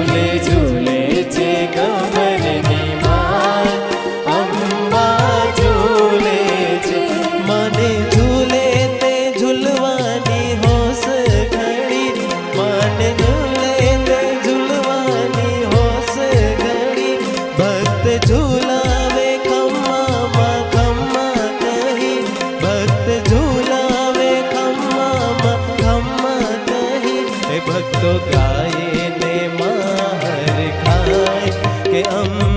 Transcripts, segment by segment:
ઝૂલે ઝૂલે છે કમરની માં અંબા ઝૂલે છે મને ઝૂલે તે ઝૂલવાની હોશ ઘડી મને ઝૂલે તે ઝૂલવાની હોશ ઘડી ભક્ત ઝૂલાવે ખમ્મામાં ખમ્મા કહી ભક્ત ઝૂલાવે ખમ્મામાં ખમ્મા કહી ભક્તો ગાયે માં હર ખાય કે અમ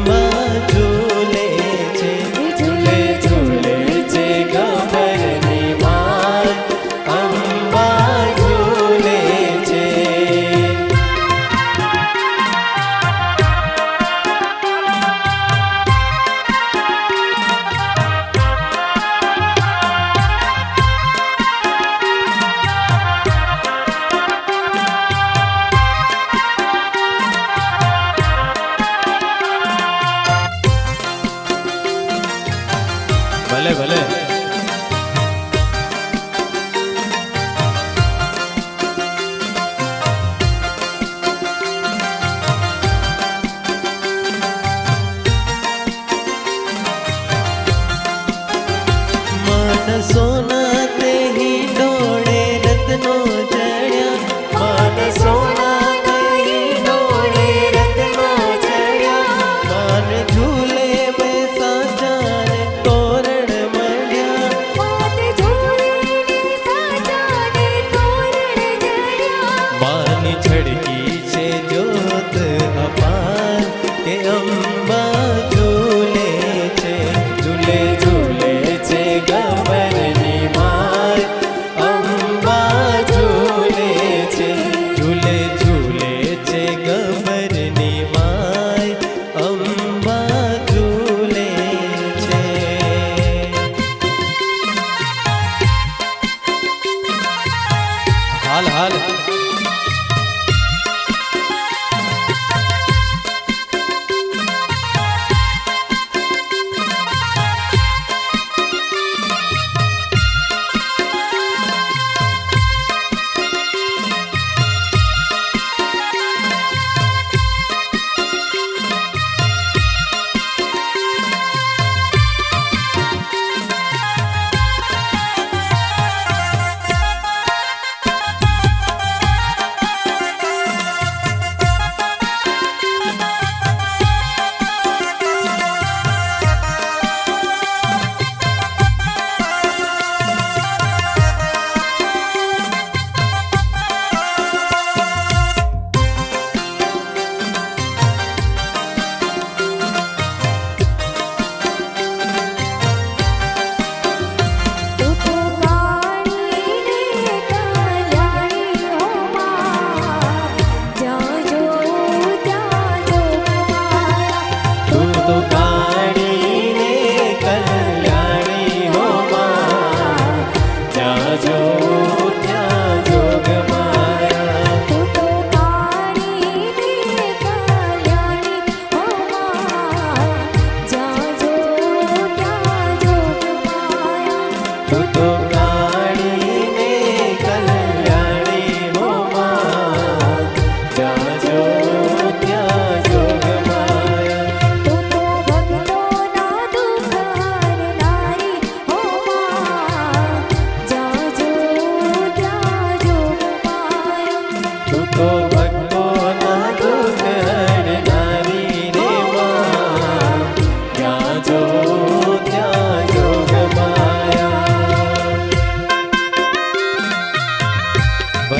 저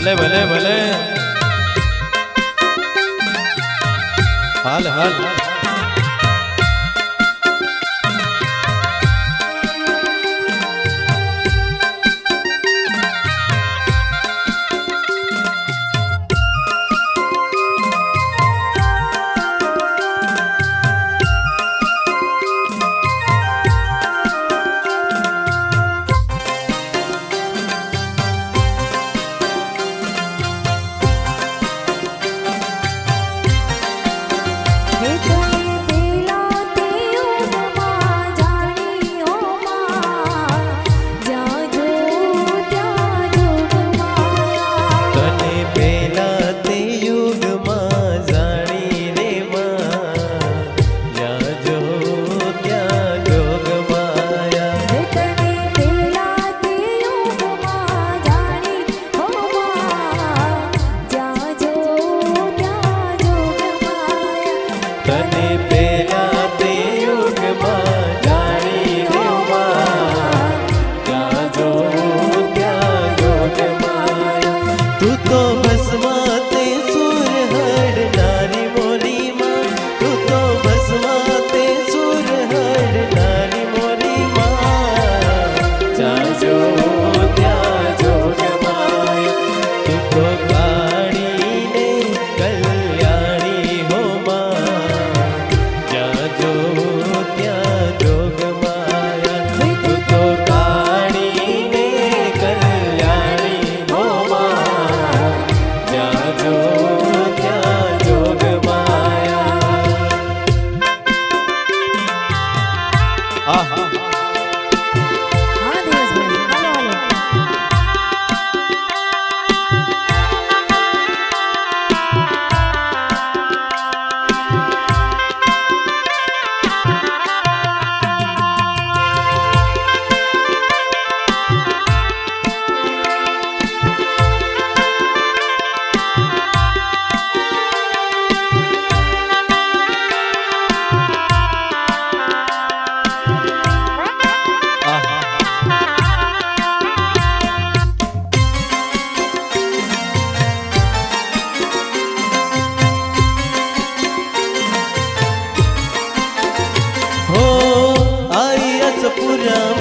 ભલે ભલે ભલે. હાલ હાલ. 好好好 Yeah.